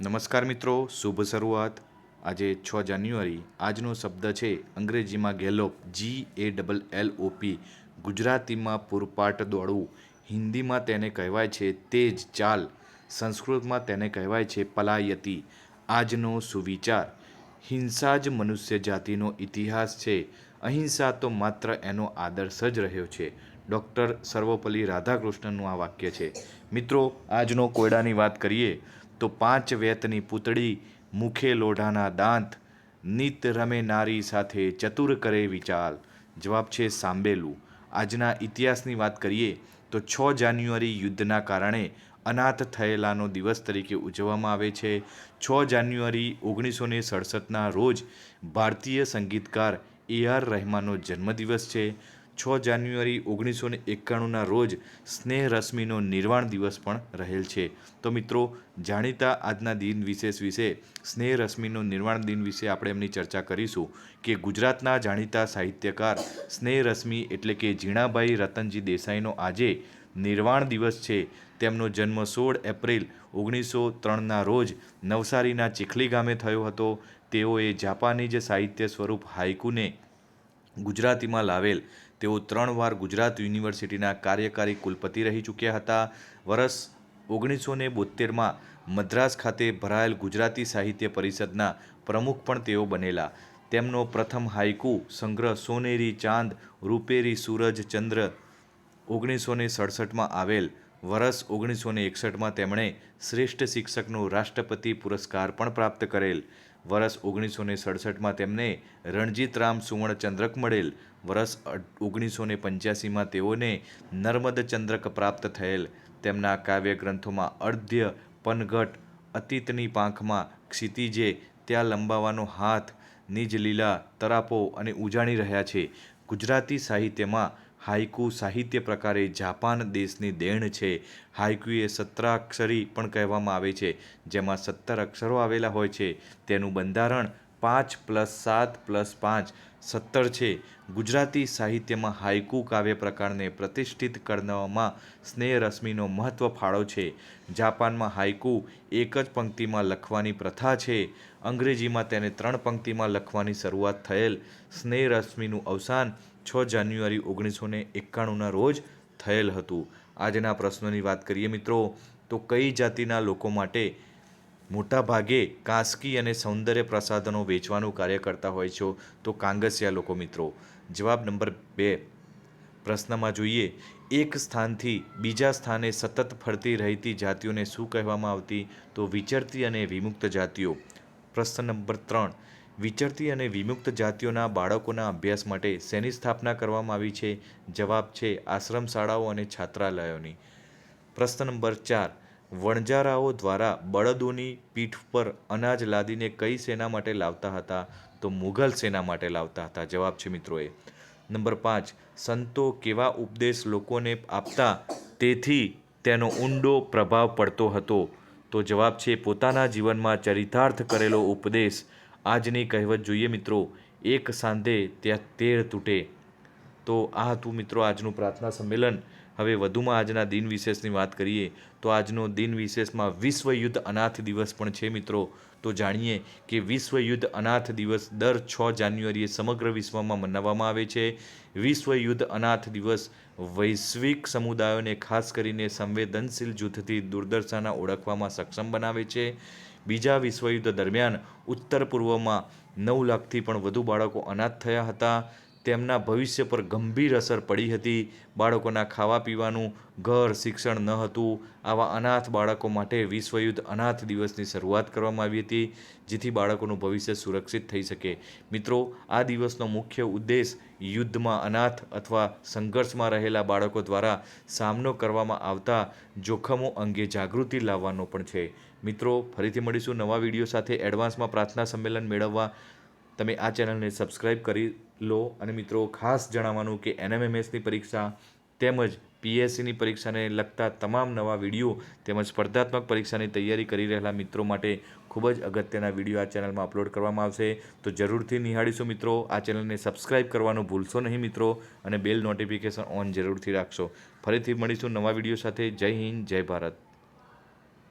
નમસ્કાર મિત્રો, શુભ શરૂઆત. આજે છ જાન્યુઆરી. આજનો શબ્દ છે અંગ્રેજીમાં gallop G A double L O P ગુજરાતીમાં પૂરપાટ દોડવું. હિન્દીમાં તેને કહેવાય છે તેજ ચાલ. સંસ્કૃતમાં તેને કહેવાય છે પલાયતી. આજનો સુવિચાર. હિંસા જ મનુષ્ય જાતિનો ઇતિહાસ છે. અહિંસા તો માત્ર એનો આદર્શ જ રહ્યો છે. ડૉક્ટર સર્વપલ્લી રાધાકૃષ્ણનનું આ વાક્ય છે. મિત્રો, આજનો કોયડાની વાત કરીએ. તો પાંચ વેતની પૂતળી, મુખે લોઢાના દાંત, નિત રમે નારી સાથે ચતુર કરે વિચાર. જવાબ છે સાંબેલું. આજના ઇતિહાસની વાત કરીએ તો છ જાન્યુઆરી યુદ્ધના કારણે અનાથ થયેલાનો દિવસ તરીકે ઉજવવામાં આવે છે. છ જાન્યુઆરી ઓગણીસો ને સડસઠના રોજ ભારતીય સંગીતકાર એ આર રહેમાનનો જન્મદિવસ છે. છ જાન્યુઆરી ઓગણીસો ને એકાણુંના રોજ સ્નેહ રશ્મિનો નિર્વાણ દિવસ પણ રહેલ છે. તો મિત્રો, જાણીતા આજના દિન વિશેષ વિશે, સ્નેહ રશ્મિનો નિર્વાણ દિન વિશે આપણે એમની ચર્ચા કરીશું કે ગુજરાતના જાણીતા સાહિત્યકાર સ્નેહ રશ્મિ એટલે કે ઝીણાભાઈ રતનજી દેસાઈનો આજે નિર્વાણ દિવસ છે. તેમનો જન્મ સોળ એપ્રિલ ઓગણીસો ત્રણના રોજ નવસારીના ચીખલી ગામે થયો હતો. તેઓએ જાપાની જે સાહિત્ય સ્વરૂપ હાઇકુને ગુજરાતીમાં લાવેલ તેઓ ત્રણ વાર ગુજરાત યુનિવર્સિટીના કાર્યકારી કુલપતિ રહી ચૂક્યા હતા. વર્ષ ઓગણીસો ને બોતેરમાં મદ્રાસ ખાતે ભરાયેલ ગુજરાતી સાહિત્ય પરિષદના પ્રમુખ પણ તેઓ બનેલા. તેમનો પ્રથમ હાઇકુ સંગ્રહ સોનેરી ચાંદ, રૂપેરી સૂરજ ચંદ્ર ઓગણીસો ને સડસઠમાં આવેલ. વર્ષ ઓગણીસો ને એકસઠમાં તેમણે શ્રેષ્ઠ શિક્ષકનો રાષ્ટ્રપતિ પુરસ્કાર પણ પ્રાપ્ત કરેલ. વર્ષ ઓગણીસો ને સડસઠમાં તેમને રણજીતરામ સુવર્ણચંદ્રક મળેલ. વર્ષ ઓગણીસો ને પંચ્યાસીમાં તેઓને નર્મદ ચંદ્રક પ્રાપ્ત થયેલ. તેમના કાવ્ય ગ્રંથોમાં અર્ધ્ય પનઘટ અતીતની પાંખમાં ક્ષિતિજે ત્યાં લંબાવાનો હાથ, નિજ લીલા તરાપો અને ઉજાણી રહ્યા છે. ગુજરાતી સાહિત્યમાં હાઇકુ સાહિત્ય પ્રકારે જાપાન દેશની દેણ છે. હાઇકુ એ સત્રાક્ષરી પણ કહેવામાં આવે છે, જેમાં સત્તર અક્ષરો આવેલા હોય છે. તેનું બંધારણ પાંચ પ્લસ સાત પ્લસ પાંચ સત્તર છે. ગુજરાતી સાહિત્યમાં હાઇકુ કાવ્ય પ્રકારને પ્રતિષ્ઠિત કરવામાં સ્નેહ રશ્મિનો મહત્વ ફાળો છે. જાપાનમાં હાઇકુ એક જ પંક્તિમાં લખવાની પ્રથા છે. અંગ્રેજીમાં તેને ત્રણ પંક્તિમાં લખવાની શરૂઆત થયેલ સ્નેહ રશ્મિનું અવસાન છ જાન્યુઆરી ઓગણીસો ને એકાણુંના રોજ થયેલ હતું. આજના પ્રશ્નોની વાત કરીએ મિત્રો, તો કઈ જાતિના લોકો માટે મોટાભાગે કાંસકી અને સૌંદર્ય પ્રસાધનો વેચવાનું કાર્ય કરતા હોય છો? તો કાંગસિયા લોકો મિત્રો, જવાબ નંબર બે. પ્રશ્નમાં જોઈએ, એક સ્થાનથી બીજા સ્થાને સતત ફરતી રહેતી જાતિઓને શું કહેવામાં આવતી? તો વિચરતી અને વિમુક્ત જાતિઓ. પ્રશ્ન નંબર ત્રણ. વિચરતી અને વિમુક્ત જાતિઓના બાળકોના અભ્યાસ માટે શેની સ્થાપના કરવામાં આવી છે? જવાબ છે આશ્રમ શાળાઓ અને છાત્રાલયોની. પ્રશ્ન નંબર ચાર. વણજારાઓ દ્વારા બળદોની પીઠ પર અનાજ લાદીને કઈ સેના માટે લાવતા હતા? તો મુઘલ સેના માટે લાવતા હતા. જવાબ છે મિત્રોએ નંબર પાંચ. સંતો કેવા ઉપદેશ લોકોને આપતા તેથી તેનો ઊંડો પ્રભાવ પડતો હતો? તો જવાબ છે પોતાના જીવનમાં ચરિતાર્થ કરેલો ઉપદેશ આજની કહેવત જોઈએ મિત્રો, એક સાંધે ત્યાં તેર તૂટે. તો આ હતું મિત્રો આજનું પ્રાર્થના સંમેલન. હવે વધુમાં આજના દિન વિશેષની વાત કરીએ, તો આજનો દિન વિશેષમાં વિશ્વ યુદ્ધ અનાથ દિવસ પણ છે મિત્રો. તો જાણીએ કે વિશ્વ યુદ્ધ અનાથ દિવસ દર છ જાન્યુઆરીએ સમગ્ર વિશ્વમાં મનાવવામાં આવે છે. વિશ્વ યુદ્ધ અનાથ દિવસ વૈશ્વિક સમુદાયોને ખાસ કરીને સંવેદનશીલ જૂથથી દુર્દશાના ઓળખવામાં સક્ષમ બનાવે છે. બીજા વિશ્વયુદ્ધ દરમિયાન ઉત્તર પૂર્વમાં નવ લાખથી પણ વધુ બાળકો અનાથ થયા હતા. તેમના ભવિષ્ય પર ગંભીર અસર પડી હતી. બાળકોના ખાવા પીવાનું, ઘર, શિક્ષણ ન હતું. આવા અનાથ બાળકો માટે વિશ્વયુદ્ધ અનાથ દિવસની શરૂઆત કરવામાં આવી હતી, જેથી બાળકોનું ભવિષ્ય સુરક્ષિત થઈ શકે. મિત્રો, આ દિવસનો મુખ્ય ઉદ્દેશ યુદ્ધમાં અનાથ અથવા સંઘર્ષમાં રહેલા બાળકો દ્વારા સામનો કરવામાં આવતા જોખમો અંગે જાગૃતિ લાવવાનો પણ છે. મિત્રો, ફરીથી મળીશું નવા વીડિયો સાથે. એડવાન્સમાં પ્રાર્થના સંમેલન મેળવવા તમે આ ચેનલને સબસ્ક્રાઈબ કરી લો. અને મિત્રો, ખાસ જણાવવાનું કે એનએમએમએસની પરીક્ષા તેમજ પીએસસીની પરીક્ષાને લગતા તમામ નવા વીડિયો તેમજ સ્પર્ધાત્મક પરીક્ષાની તૈયારી કરી રહેલા મિત્રો માટે ખૂબ જ અગત્યના વીડિયો આ ચેનલમાં અપલોડ કરવામાં આવશે. તો જરૂરથી નિહાળીશું મિત્રો. આ ચેનલને સબસ્ક્રાઇબ કરવાનું ભૂલશો નહીં મિત્રો. અને બેલ નોટિફિકેશન ઓન જરૂરથી રાખશો. ફરીથી મળીશું નવા વીડિયો સાથે. જય હિન્દ, જય ભારત.